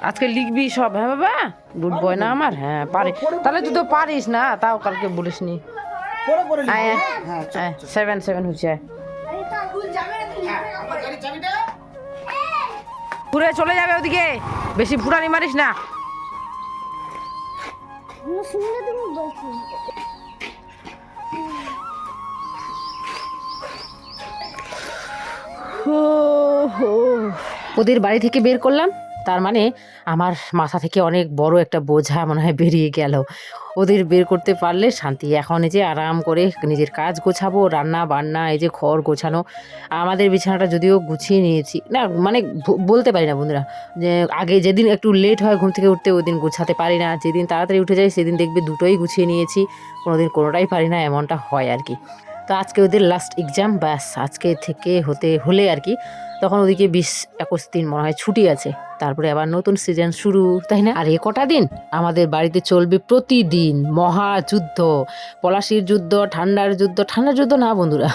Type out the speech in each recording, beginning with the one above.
আজকে লিখবি সব হ্যাঁ বাবা? গুড বয় না আমার? হ্যাঁ পারি। তাহলে তুই তো পারিস না তাও কালকে বলিস নি হ্যাঁ। সেভেন সেভেন হচ্ছে হ্যাঁ, ঘুরে চলে যাবে ওদিকে। বেশি ফুটানি মারিস না। ওদের বাড়ি থেকে বের করলাম। তার মানে আমার মাথা থেকে অনেক বড় একটা বোঝা মনে হয় বেরিয়ে গেল। ওদের বের করতে পারলে শান্তি। এখন এই যে আরাম করে নিজের কাজ গোছাবো, রান্না বান্না, এই যে ঘর গোছানো, আমাদের বিছানাটা যদিও গুছিয়ে নিয়েছি। না মানে বলতে পারি না বন্ধুরা, যে আগে যেদিন একটু লেট হয় ঘুম থেকে উঠতে ওই দিন গোছাতে পারি না। যেদিন তাড়াতাড়ি উঠে যাই, সেদিন দেখবে দুটোই গুছিয়ে নিয়েছি, কোনোদিন কোনোটাই পারি না, এমনটা হয় আর কি। তো আজকে ওদের লাস্ট এক্সাম ব্যাস, আজকে থেকে হতে হলে আর কি, তখন ওদিকে বিশ, একুশ দিন মনে হয় ছুটি আছে, তারপরে আবার নতুন সিজন শুরু, তাই না? আর এ কটা দিন? আমাদের বাড়িতে চলবে প্রতিদিন মহাযুদ্ধ, পলাশির যুদ্ধ, ঠান্ডার যুদ্ধ ঠান্ডার যুদ্ধ না বন্ধুরা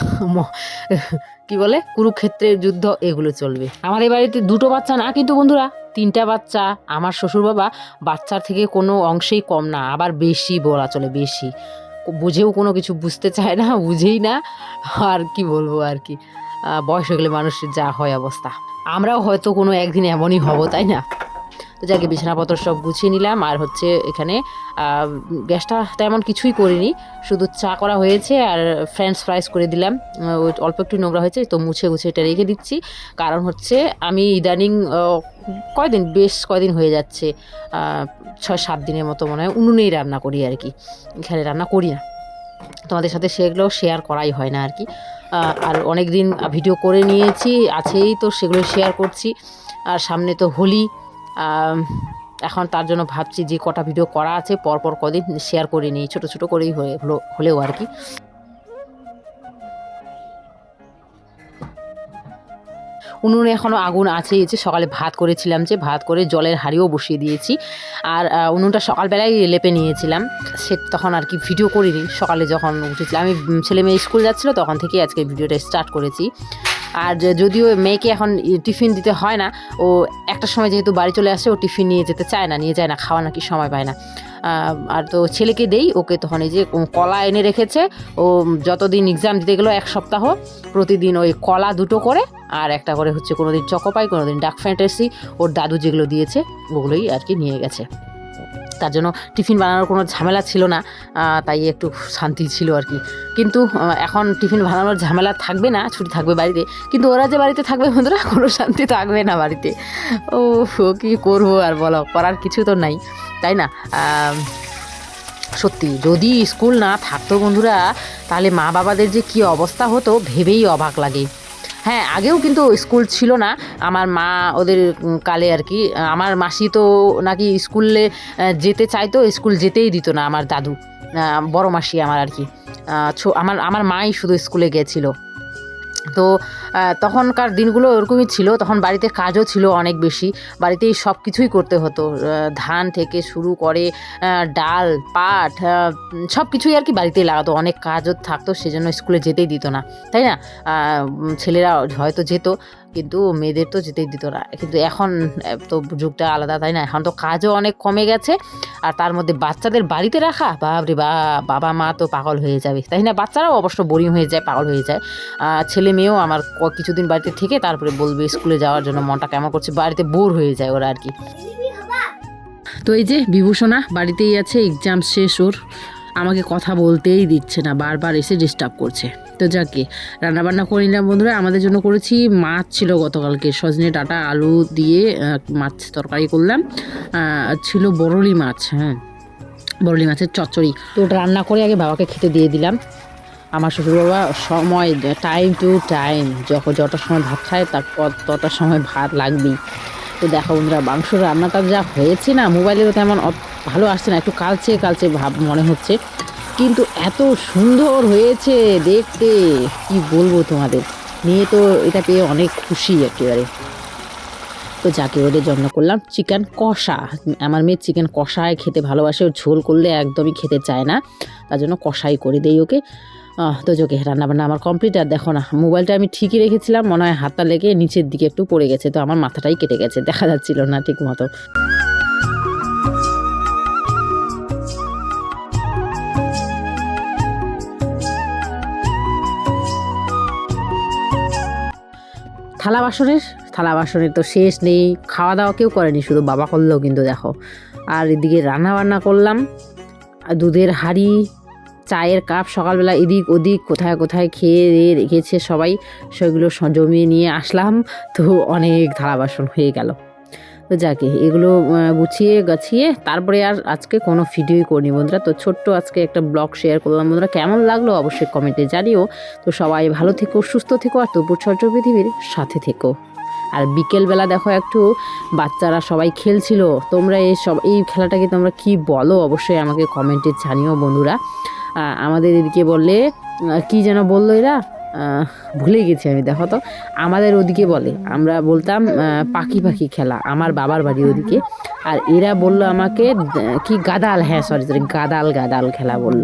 কি বলে, কুরুক্ষেত্রের যুদ্ধ, এগুলো চলবে। আমার এই বাড়িতে দুটো বাচ্চা না কিন্তু বন্ধুরা, তিনটা বাচ্চা, আমার শ্বশুর বাবা বাচ্চার থেকে কোনো অংশেই কম না, আবার বেশি বলা চলে, বেশি। বুঝেও কোনো কিছু বুঝতে চায় না, বুঝেই না, আর কি বলব আর কি। বয়স হয়ে গেলে মানুষের যা হয় অবস্থা। আমরাও হয়তো কোনো একদিন এমনই হব, তাই না? তো যাকে বিছানাপত্র সব গুছিয়ে নিলাম। আর হচ্ছে এখানে গ্যাসটা তেমন কিছুই করিনি। শুধু চা করা হয়েছে আর ফ্রেঞ্চ ফ্রাইস করে দিলাম। অল্প একটু নোংরা হয়েছে, তো মুছে গুছে এটা রেখে দিচ্ছি। কারণ হচ্ছে আমি ইদানিং কয়দিন, বেশ কয়দিন হয়ে যাচ্ছে ছয় সাত দিনের মতো মনে হয়, উনুনেই রান্না করি আর কি। এখানে রান্না করি না। তোমাদের সাথে সেগুলো শেয়ার করাই হয় না আর কি। আর অনেক দিন ভিডিও করে নিয়েছি, আছেই তো সেগুলো শেয়ার করছি। আর সামনে তো হোলি এখন তার জন্য ভাবছি যে কটা ভিডিও করা আছে, পরপর কদিন শেয়ার করে নিই, ছোটো ছোটো করেই হয়ে হলেও আর কি। উনুনে এখনও আগুন আছে এই যে সকালে ভাত করেছিলাম যে, ভাত করে জলের হাঁড়িও বসিয়ে দিয়েছি। আর উনুনটা সকালবেলায় লেপে নিয়েছিলাম, সে তখন আর কি ভিডিও করিনি। সকালে যখন উঠেছিলাম, আমি ছেলে মেয়ে স্কুল যাচ্ছিল, তখন থেকে আজকে ভিডিওটা স্টার্ট করেছি। আর যদিও মেয়েকে এখন টিফিন দিতে হয় না, ও একটা সময় যেহেতু বাড়ি চলে আসে, ও টিফিন নিয়ে যেতে চায় না, নিয়ে যায় না, খাওয়া নাকি সময় পায় না। আর তো ছেলেকে দেই, ওকে তখন এই যে কলা এনে রেখেছে, ও যতদিন এক্সাম দিতে গেলো, এক সপ্তাহ, প্রতিদিন ওই কলা দুটো করে, আর একটা করে হচ্ছে কোনো দিন চকোপাই কোনো দিন ডাক ফ্যান্টাসি ওর দাদু যেগুলো দিয়েছে, ওগুলোই আর কি নিয়ে গেছে। তার জন্য টিফিন বানানোর কোনো ঝামেলা ছিল না তাই একটু শান্তি ছিল আর কি। কিন্তু এখন টিফিন বানানোর ঝামেলা থাকবে না, ছুটি থাকবে বাড়িতে। কিন্তু ওরা যে বাড়িতে থাকবে বন্ধুরা, কোনো শান্তি থাকবে না বাড়িতে। ও কী করব আর বলো, করার কিছু তো নাই, তাই না? সত্যি, যদি স্কুল না থাকতো বন্ধুরা, তাহলে মা বাবাদের যে কি অবস্থা হতো, ভেবেই অবাক লাগে। হ্যাঁ আগেও কিন্তু স্কুল ছিল না। আমার মা ওদের কালে আর কি আমার মাসি তো নাকি স্কুলে যেতে চাইতো, স্কুল যেতেই দিত না আমার দাদু বড় মাসি আমার আর কি। আমার আমার মাই শুধু স্কুলে গেছিল। তো তখনকার দিনগুলো ওরকমই ছিল। তখন বাড়িতে কাজও ছিল অনেক বেশি। বাড়িতেই সব কিছুই করতে হতো। ধান থেকে শুরু করে ডাল, পাট সব কিছুই আর কি বাড়িতে লাগাতো। অনেক কাজও থাকতো, সেজন্য স্কুলে যেতেই দিত না। তাই না? ছেলেরা হয়তো যেত। কিন্তু মেয়েদের তো যেতেই দিত না। কিন্তু এখন তো যুগটা আলাদা, তাই না? এখন তো কাজও অনেক কমে গেছে, আর তার মধ্যে বাচ্চাদের বাড়িতে রাখা বাবরে বা, বাবা মা তো পাগল হয়ে যাবে, তাই না? বাচ্চারাও অবশ্য বোরিং হয়ে যায়, পাগল হয়ে যায়। ছেলে মেয়েও আমার কিছুদিন বাড়িতে থেকে তারপরে বলবে স্কুলে যাওয়ার জন্য মনটা কেমন করছে, বাড়িতে বোর হয়ে যায় ওরা আর কি। তো এই যে বিভূষণা, বাড়িতেই আছে এক্সাম শেষ ওর, আমাকে কথা বলতেই দিচ্ছে না, বারবার এসে ডিস্টার্ব করছে। তো যাকে রান্নাবান্না করে নিলাম বন্ধুরা, আমাদের জন্য করেছি মাছ ছিল গতকালকে। সজনে ডাটা, আলু দিয়ে মাছ তরকারি করলাম। ছিল বরলি মাছ হ্যাঁ। বরলি মাছের চচ্চড়ি। তো ওটা রান্না করে আগে বাবাকে খেতে দিয়ে দিলাম। আমার শ্বশুর বাবা সময় টাইম টু টাইম যখন যটার সময় ভাত খায়, তারপর তটার সময় ভাত লাগবেই। তো দেখো বন্ধুরা, মাংস রান্নাটা যা হয়েছে না মোবাইলেও তেমন ভালো আসছে না, একটু কালচে কালচে ভাব মনে হচ্ছে। কিন্তু এত সুন্দর হয়েছে দেখতে। কি বলব তোমাদের? মেয়ে তো এটা পেয়ে অনেক খুশি একেবারে। তো যাকে ওদের জন্য করলাম, চিকেন কষা। আমার মেয়ে চিকেন কষায় খেতে ভালোবাসে ও ঝোল করলে একদমই খেতে চায় না। তার জন্য কষাই করে দেই ওকে। তো যোগে রান্নাবান্না আমার কমপ্লিট আর দেখো না মোবাইলটা আমি ঠিকই রেখেছিলাম, মনে হয় হাতটা লেগে নিচের দিকে একটু পড়ে গেছে, তো আমার মাথাটাই কেটে গেছে, দেখা যাচ্ছিল না ঠিক মতো থালা বাসনের? থালা বাসনের তো শেষ নেই। খাওয়া দাওয়া কেউ করেনি, শুধু বাবা করলেও কিন্তু দেখো। আর এদিকে রান্না বান্না করলাম। আর দুধের হাঁড়ি, চায়ের কাপ, সকালবেলা এদিক ওদিক, কোথায় কোথায় খেয়ে দিয়ে রেখেছে সবাই, সেগুলো জমিয়ে নিয়ে আসলাম। তো অনেক থালা বাসন হয়ে গেল। তো যাকে, এগুলো গুছিয়ে গাছিয়ে তারপরে আর আজকে কোনো ভিডিওই করিনি বন্ধুরা। তো ছোট্ট আজকে একটা ব্লগ শেয়ার করলাম বন্ধুরা। কেমন লাগল অবশ্যই কমেন্টে জানিও। তো সবাই ভালো থেকো, সুস্থ থেকো আর তবু ছোট্ট পৃথিবীর সাথে থেকো। আর বিকেলবেলা দেখো একটু বাচ্চারা সবাই খেলছিল। তোমরা এই সব, এই খেলাটাকে তোমরা কি বলো অবশ্যই আমাকে কমেন্টে জানিও বন্ধুরা। আমাদের এদিকে বললে কি যেন বলল এরা? ভুলে গেছি আমি, দেখো তো। আমাদের ওদিকে বলে, আমরা বলতাম পাখি পাখি খেলা, আমার বাবার বাড়ি ওদিকে। আর এরা বলল আমাকে কি গাদাল? হ্যাঁ সরি সরি গাদাল গাদাল খেলা বলল।